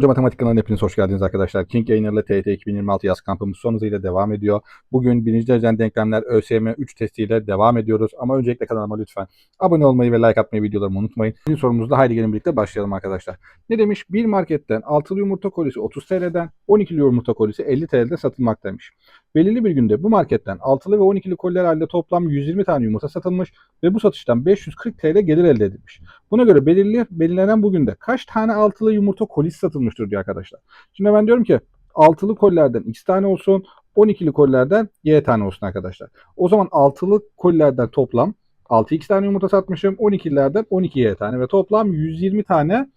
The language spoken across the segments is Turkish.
Hoca Matematik kanalına hepiniz hoş geldiniz arkadaşlar. King Yayınları'yla TYT 2026 yaz kampımız son hızıyla devam ediyor. Bugün birinci dereceden denklemler ÖSYM 3 testiyle devam ediyoruz. Ama öncelikle kanalıma lütfen abone olmayı ve like atmayı videolarımı unutmayın. Birinci sorumuzda haydi gelin birlikte başlayalım arkadaşlar. Ne demiş? Bir marketten altılı yumurta kolisi 30 TL'den 12'li yumurta kolisi 50 TL'de satılmaktaymış. Belirli bir günde bu marketten altılı ve 12'li koliler halinde toplam 120 tane yumurta satılmış ve bu satıştan 540 TL gelir elde edilmiş. Buna göre belirli, belirlenen bugün de kaç tane altılı yumurta kolisi satılmıştır diyor arkadaşlar. Şimdi ben diyorum ki altılı kolilerden x tane olsun, 12'li kolilerden y tane olsun arkadaşlar. O zaman altılı kolilerden toplam 6x tane yumurta satmışım, 12'lilerden 12y tane ve toplam 120 tane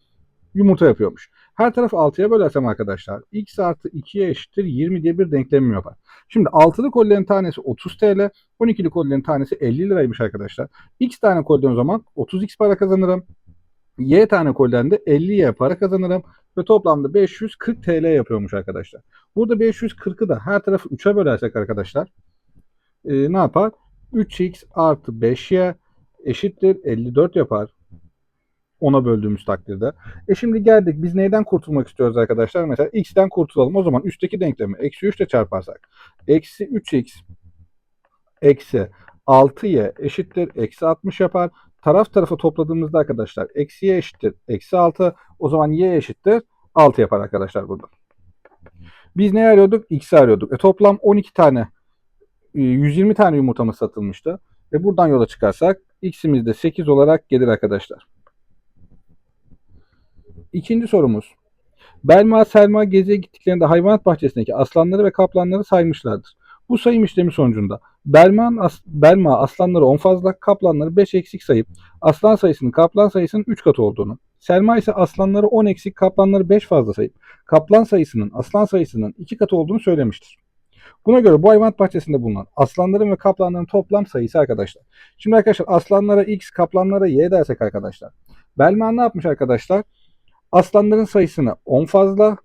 yumurta yapıyormuş. Her tarafı 6'ya bölersem arkadaşlar x artı 2'ye eşittir 20 diye bir denklemim yapar. Şimdi altılı kolilerin tanesi 30 TL, 12'li kolilerin tanesi 50 liraymış arkadaşlar. X tane koliden zaman 30x para kazanırım. Y tane koliden de 50y para kazanırım. Ve toplamda 540 TL yapıyormuş arkadaşlar. Burada 540'ı da her tarafı 3'e bölersek arkadaşlar e, ne yapar? 3x artı 5y eşittir 54 yapar. Ona böldüğümüz takdirde. E şimdi geldik biz neyden kurtulmak istiyoruz arkadaşlar? Mesela x'ten kurtulalım. O zaman üstteki denklemi eksi 3 ile çarparsak. Eksi 3x eksi 6y eşittir eksi 60 yapar. Taraf tarafa topladığımızda arkadaşlar eksi y eşittir eksi 6. O zaman y eşittir 6 yapar arkadaşlar burada. Biz ne arıyorduk? X'i arıyorduk. E toplam 12 tane e, 120 tane yumurtamız satılmıştı. Ve buradan yola çıkarsak x'imiz de 8 olarak gelir arkadaşlar. İkinci sorumuz. Belma Selma geziye gittiklerinde hayvanat bahçesindeki aslanları ve kaplanları saymışlardır. Bu sayım işlemi sonucunda Belman as, Belma aslanları 10 fazla, kaplanları 5 eksik sayıp aslan sayısının kaplan sayısının 3 katı olduğunu, Selma ise aslanları 10 eksik, kaplanları 5 fazla sayıp kaplan sayısının aslan sayısının 2 katı olduğunu söylemiştir. Buna göre bu hayvanat bahçesinde bulunan aslanların ve kaplanların toplam sayısı arkadaşlar. Şimdi arkadaşlar aslanlara x, kaplanlara y dersek arkadaşlar. Belman ne yapmış arkadaşlar? Aslanların sayısını 10 fazla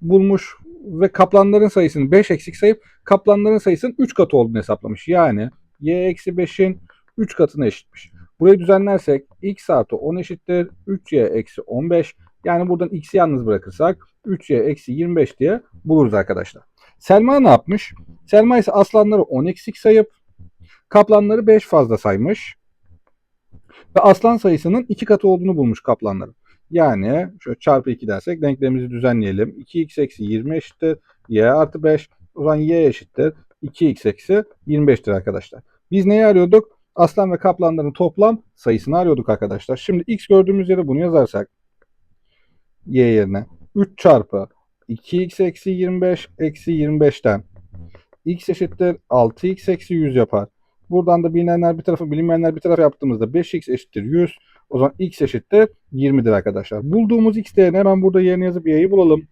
bulmuş ve kaplanların sayısını 5 eksik sayıp kaplanların sayısının 3 katı olduğunu hesaplamış. Yani y eksi 5'in 3 katına eşitmiş. Burayı düzenlersek x artı 10 eşittir 3y eksi 15. Yani buradan x'i yalnız bırakırsak 3y eksi 25 diye buluruz arkadaşlar. Selma ne yapmış? Selma ise aslanları 10 eksik sayıp kaplanları 5 fazla saymış. Ve aslan sayısının 2 katı olduğunu bulmuş kaplanların. Yani şöyle çarpı 2 dersek denklemimizi düzenleyelim. 2x eksi 20 eşittir. y artı 5. O zaman y eşittir. 2x eksi 25'tir arkadaşlar. Biz neyi arıyorduk? Aslan ve kaplanların toplam sayısını arıyorduk arkadaşlar. Şimdi x gördüğümüz yere bunu yazarsak y yerine 3 çarpı 2x eksi 25 eksi 25'ten x eşittir 6x eksi 100 yapar. Buradan da bilinenler bir tarafa bilinmeyenler bir tarafa yaptığımızda 5x eşittir 100. O zaman x eşittir 20'dir arkadaşlar. Bulduğumuz x değerini hemen burada yerine yazıp y'yi bulalım.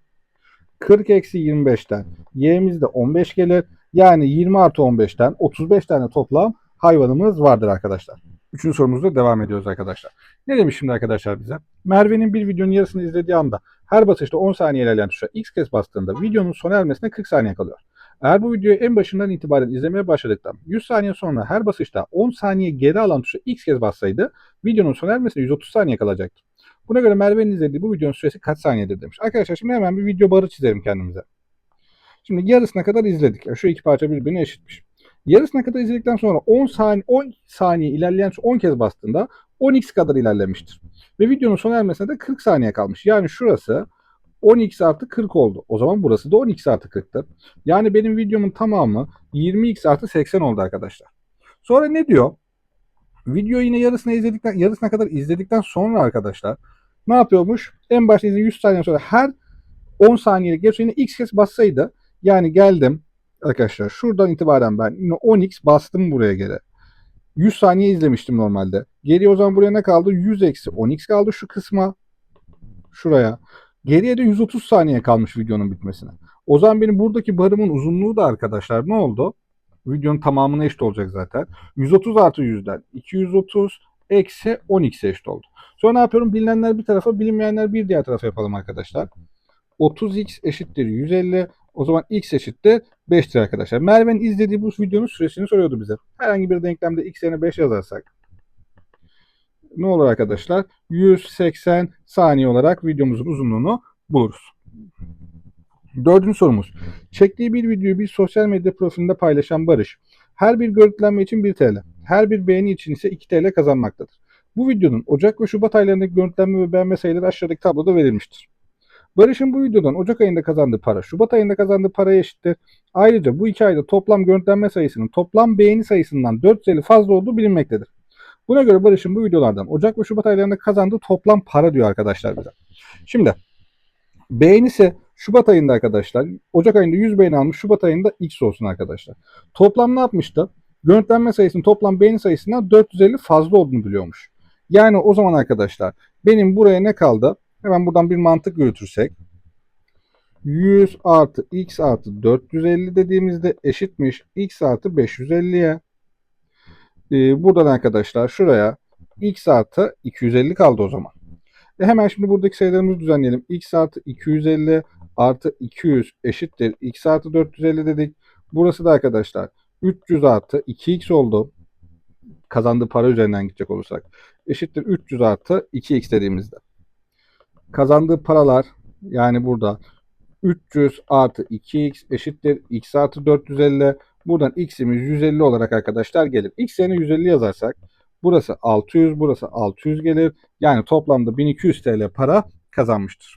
40 eksi 25'ten y'miz de 15 gelir. Yani 20 artı 15'ten 35 tane toplam hayvanımız vardır arkadaşlar. Üçüncü sorumuzda devam ediyoruz arkadaşlar. Ne demiş şimdi arkadaşlar bize? Merve'nin bir videonun yarısını izlediği anda her basışta 10 saniye ilerleyen tuşa x kez bastığında videonun sona ermesine 40 saniye kalıyor. Eğer bu videoyu en başından itibaren izlemeye başladıktan 100 saniye sonra her basışta 10 saniye geri alan tuşa x kez bassaydı videonun sona ermesine 130 saniye kalacaktı. Buna göre Merve'nin izlediği bu videonun süresi kaç saniyedir demiş. Arkadaşlar şimdi hemen bir video barı çizelim kendimize. Şimdi yarısına kadar izledik. Şu iki parça birbirine eşitmiş. Yarısına kadar izledikten sonra 10 saniye 10 saniye ilerleyen 10 kez bastığında 10x kadar ilerlemiştir. Ve videonun sona ermesine de 40 saniye kalmış. Yani şurası 10x artı 40 oldu. O zaman burası da 10x artı 40'tır. Yani benim videomun tamamı 20x artı 80 oldu arkadaşlar. Sonra ne diyor? Video yine yarısına izledikten yarısına kadar izledikten sonra arkadaşlar ne yapıyormuş? En başta izlediği 100 saniye sonra her 10 saniyelik geç yine x kez bassaydı yani geldim arkadaşlar şuradan itibaren ben yine 10x bastım buraya geri. 100 saniye izlemiştim normalde. Geriye o zaman buraya ne kaldı? 100 eksi 10x kaldı şu kısma. Şuraya. Geriye de 130 saniye kalmış videonun bitmesine. O zaman benim buradaki barımın uzunluğu da arkadaşlar ne oldu? Videonun tamamına eşit olacak zaten. 130 artı 100'den 230 eksi 10x'e eşit oldu. Sonra ne yapıyorum? Bilinenler bir tarafa, bilinmeyenler bir diğer tarafa yapalım arkadaşlar. 30x eşittir 150. O zaman x eşittir 5'tir arkadaşlar. Merve'nin izlediği bu videonun süresini soruyordu bize. Herhangi bir denklemde x yerine 5 yazarsak ne olur arkadaşlar? 180 saniye olarak videomuzun uzunluğunu buluruz. Dördüncü sorumuz. Çektiği bir videoyu bir sosyal medya profilinde paylaşan Barış, her bir görüntülenme için 1 TL, her bir beğeni için ise 2 TL kazanmaktadır. Bu videonun Ocak ve Şubat aylarındaki görüntülenme ve beğenme sayıları aşağıdaki tabloda verilmiştir. Barış'ın bu videodan Ocak ayında kazandığı para Şubat ayında kazandığı paraya eşittir. Ayrıca bu iki ayda toplam görüntülenme sayısının toplam beğeni sayısından 450 fazla olduğu bilinmektedir. Buna göre Barış'ın bu videolardan Ocak ve Şubat aylarında kazandığı toplam para diyor arkadaşlar bize. Şimdi beğenisi Şubat ayında arkadaşlar Ocak ayında 100 beğeni almış Şubat ayında X olsun arkadaşlar. Toplam ne yapmıştı? Görüntülenme sayısının toplam beğeni sayısından 450 fazla olduğunu biliyormuş. Yani o zaman arkadaşlar benim buraya ne kaldı? Hemen buradan bir mantık yürütürsek. 100 artı x artı 450 dediğimizde eşitmiş x artı 550'ye. Ee, buradan arkadaşlar şuraya x artı 250 kaldı o zaman. E hemen şimdi buradaki sayılarımızı düzenleyelim. x artı 250 artı 200 eşittir x artı 450 dedik. Burası da arkadaşlar 300 artı 2x oldu. Kazandığı para üzerinden gidecek olursak. Eşittir 300 artı 2x dediğimizde. Kazandığı paralar yani burada 300 artı 2x eşittir x artı 450. Buradan x'imiz 150 olarak arkadaşlar gelir. x yerine 150 yazarsak burası 600 burası 600 gelir. Yani toplamda 1200 TL para kazanmıştır.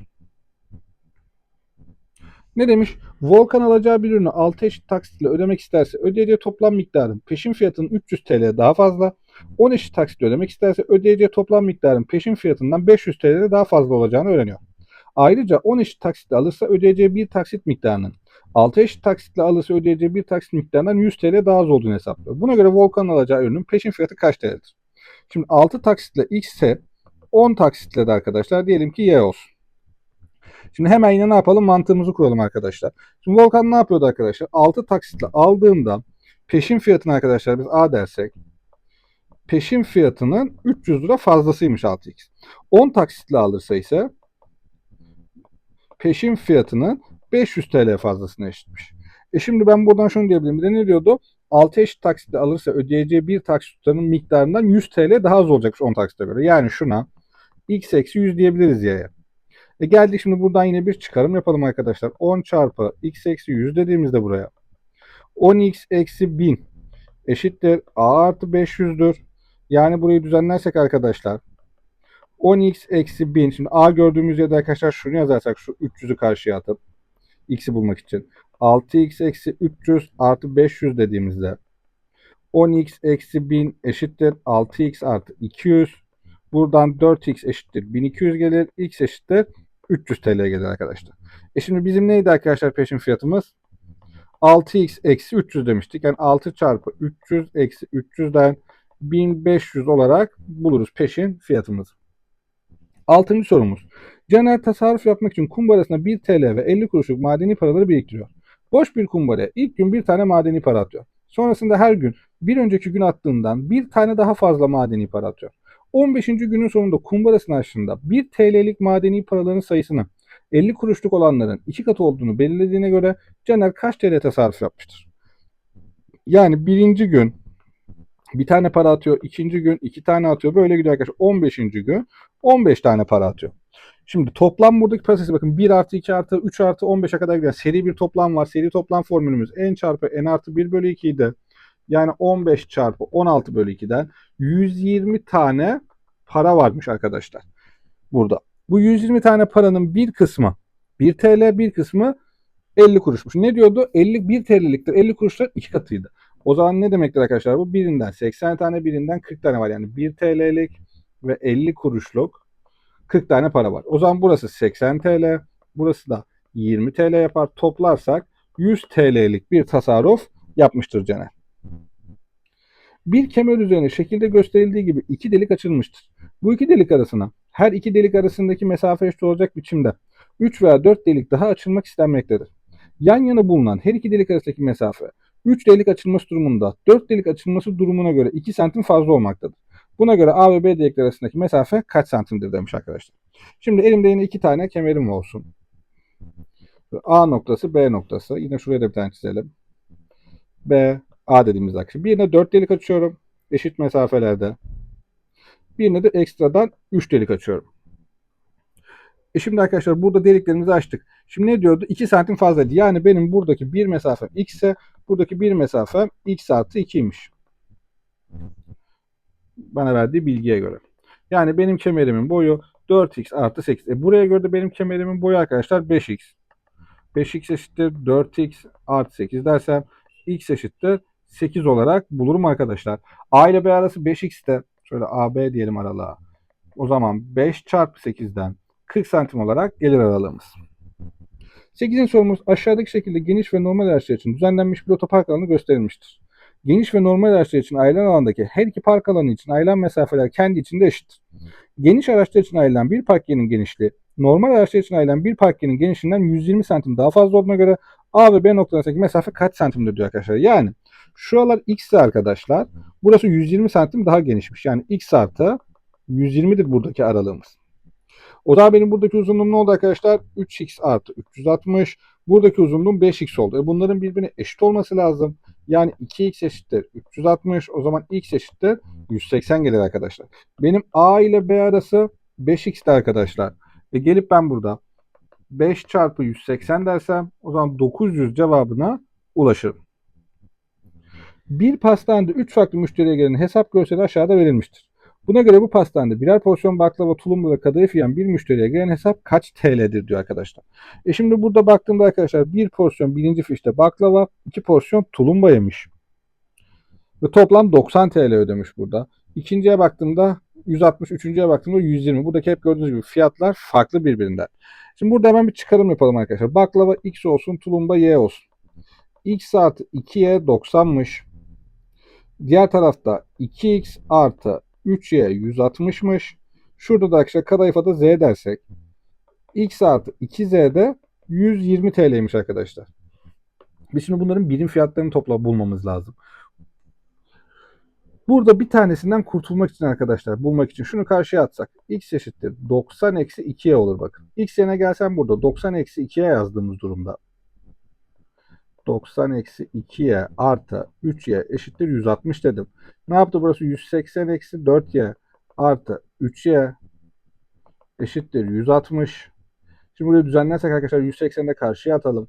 Ne demiş? Volkan alacağı bir ürünü 6 eşit taksitle ödemek isterse ödeyeceği toplam miktarın peşin fiyatının 300 TL daha fazla. 10 eşit taksitle ödemek isterse ödeyeceği toplam miktarın peşin fiyatından 500 TL daha fazla olacağını öğreniyor. Ayrıca 10 eşit taksitle alırsa ödeyeceği bir taksit miktarının 6 eşit taksitle alırsa ödeyeceği bir taksit miktarından 100 TL daha az olduğunu hesaplıyor. Buna göre Volkan'ın alacağı ürünün peşin fiyatı kaç TL'dir? Şimdi 6 taksitle X ise 10 taksitle de arkadaşlar diyelim ki Y olsun. Şimdi hemen yine ne yapalım? Mantığımızı kuralım arkadaşlar. Şimdi Volkan ne yapıyordu arkadaşlar? 6 taksitle aldığında peşin fiyatını arkadaşlar biz A dersek peşin fiyatının 300 lira fazlasıymış 6x. 10 taksitle alırsa ise peşin fiyatının 500 TL fazlasına eşitmiş. E şimdi ben buradan şunu diyebilirim. Bir de ne diyordu? 6 eşit taksitle alırsa ödeyeceği bir taksit tutarının miktarından 100 TL daha az olacakmış 10 taksite göre. Yani şuna x eksi 100 diyebiliriz y'ye. E geldik şimdi buradan yine bir çıkarım yapalım arkadaşlar. 10 çarpı x eksi 100 dediğimizde buraya. 10x eksi 1000 eşittir a artı 500'dür. Yani burayı düzenlersek arkadaşlar 10x eksi 1000. Şimdi a gördüğümüz yerde arkadaşlar şunu yazarsak şu 300'ü karşıya atıp x'i bulmak için. 6x eksi 300 artı 500 dediğimizde 10x eksi 1000 eşittir 6x artı 200. Buradan 4x eşittir 1200 gelir. x eşittir 300 TL gelir arkadaşlar. E şimdi bizim neydi arkadaşlar peşin fiyatımız? 6x eksi 300 demiştik. Yani 6 çarpı 300 eksi 300'den 1500 olarak buluruz peşin fiyatımızı. Altıncı sorumuz. Caner tasarruf yapmak için kumbarasına 1 TL ve 50 kuruşluk madeni paraları biriktiriyor. Boş bir kumbaraya ilk gün bir tane madeni para atıyor. Sonrasında her gün bir önceki gün attığından bir tane daha fazla madeni para atıyor. 15. günün sonunda kumbarasını açtığında 1 TL'lik madeni paraların sayısını 50 kuruşluk olanların iki katı olduğunu belirlediğine göre Caner kaç TL tasarruf yapmıştır? Yani birinci gün bir tane para atıyor, ikinci gün iki tane atıyor. Böyle gidiyor arkadaşlar. 15. gün 15 tane para atıyor. Şimdi toplam buradaki para sayısı bakın 1 artı 2 artı 3 artı 15'e kadar gidiyor. Seri bir toplam var. Seri toplam formülümüz n çarpı n artı 1 bölü 2 idi. Yani 15 çarpı 16 bölü 2'den 120 tane para varmış arkadaşlar. Burada. Bu 120 tane paranın bir kısmı 1 TL bir kısmı 50 kuruşmuş. Ne diyordu? 50 1 TL'liktir. 50 kuruşlar iki katıydı. O zaman ne demektir arkadaşlar bu? Birinden 80 tane birinden 40 tane var. Yani 1 TL'lik ve 50 kuruşluk 40 tane para var. O zaman burası 80 TL. Burası da 20 TL yapar. Toplarsak 100 TL'lik bir tasarruf yapmıştır Caner. Bir kemer üzerine şekilde gösterildiği gibi iki delik açılmıştır. Bu iki delik arasına her iki delik arasındaki mesafe eşit olacak biçimde 3 veya 4 delik daha açılmak istenmektedir. Yan yana bulunan her iki delik arasındaki mesafe 3 delik açılması durumunda 4 delik açılması durumuna göre 2 santim fazla olmaktadır. Buna göre A ve B delikler arasındaki mesafe kaç santimdir demiş arkadaşlar. Şimdi elimde yine iki tane kemerim olsun. A noktası B noktası. Yine şuraya da bir tane çizelim. B A dediğimiz akışı. Birine 4 delik açıyorum. Eşit mesafelerde. Birine de ekstradan 3 delik açıyorum. E şimdi arkadaşlar burada deliklerimizi açtık. Şimdi ne diyordu? 2 santim fazlaydı. Yani benim buradaki bir mesafem x ise buradaki bir mesafem x artı 2'ymiş. Bana verdiği bilgiye göre. Yani benim kemerimin boyu 4x artı 8. E buraya göre de benim kemerimin boyu arkadaşlar 5x. 5x eşittir 4x artı 8 dersem x eşittir 8 olarak bulurum arkadaşlar. A ile B arası 5x'te şöyle AB diyelim aralığa. O zaman 5 çarpı 8'den 40 santim olarak gelir aralığımız. 8. sorumuz aşağıdaki şekilde geniş ve normal araçlar için düzenlenmiş bir otopark alanı gösterilmiştir. Geniş ve normal araçlar için ayrılan alandaki her iki park alanı için ayrılan mesafeler kendi içinde eşittir. Geniş araçlar için ayrılan bir park yerinin genişliği normal araçlar için ayrılan bir park yerinin genişliğinden 120 santim daha fazla olduğuna göre A ve B noktalarındaki mesafe kaç santimdir diyor arkadaşlar. Yani şuralar x arkadaşlar burası 120 santim daha genişmiş. Yani x artı 120'dir buradaki aralığımız. O da benim buradaki uzunluğum ne oldu arkadaşlar? 3x artı 360. Buradaki uzunluğum 5x oldu. E bunların birbirine eşit olması lazım. Yani 2x eşittir 360. O zaman x eşittir 180 gelir arkadaşlar. Benim A ile B arası 5x'ti arkadaşlar. E gelip ben burada 5 çarpı 180 dersem o zaman 900 cevabına ulaşırım. Bir pastanede 3 farklı müşteriye gelen hesap görseli aşağıda verilmiştir. Buna göre bu pastanede birer porsiyon baklava, tulumba ve kadayıf yiyen bir müşteriye gelen hesap kaç TL'dir diyor arkadaşlar. E şimdi burada baktığımda arkadaşlar bir porsiyon birinci fişte baklava, iki porsiyon tulumba yemiş. Ve toplam 90 TL ödemiş burada. İkinciye baktığımda 160, üçüncüye baktığımda 120. Buradaki hep gördüğünüz gibi fiyatlar farklı birbirinden. Şimdi burada hemen bir çıkarım yapalım arkadaşlar. Baklava X olsun, tulumba Y olsun. X artı 2Y 90'mış. Diğer tarafta 2X artı 3Y 160'mış. Şurada da arkadaşlar kadayıfa da Z dersek. X artı 2Z de 120 TL'ymiş arkadaşlar. Biz şimdi bunların birim fiyatlarını topla bulmamız lazım. Burada bir tanesinden kurtulmak için arkadaşlar bulmak için şunu karşıya atsak x eşittir 90 eksi 2'ye olur bakın. x yerine gelsem burada 90 eksi 2'ye yazdığımız durumda 90 eksi 2y artı 3y eşittir 160 dedim. Ne yaptı burası? 180 eksi 4y artı 3y eşittir 160. Şimdi burayı düzenlersek arkadaşlar 180'de karşıya atalım.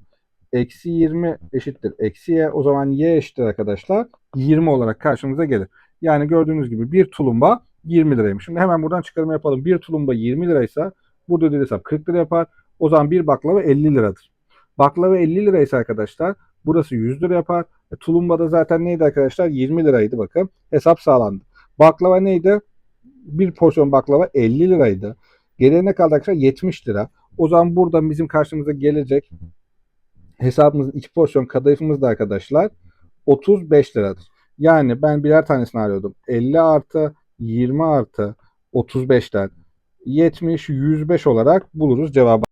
Eksi 20 eşittir eksi y. O zaman y eşittir arkadaşlar 20 olarak karşımıza gelir. Yani gördüğünüz gibi bir tulumba 20 liraymış. Şimdi hemen buradan çıkarma yapalım. Bir tulumba 20 liraysa burada ödediği hesap 40 lira yapar. O zaman bir baklava 50 liradır. Baklava 50 liraysa arkadaşlar burası 100 lira yapar. E, tulumba da zaten neydi arkadaşlar? 20 liraydı bakın. Hesap sağlandı. Baklava neydi? Bir porsiyon baklava 50 liraydı. Geriye ne kaldı arkadaşlar? 70 lira. O zaman buradan bizim karşımıza gelecek hesabımızın iki porsiyon kadayıfımız da arkadaşlar 35 liradır. Yani ben birer tanesini arıyordum. 50 artı 20 artı 35'ten 70, 105 olarak buluruz cevabı.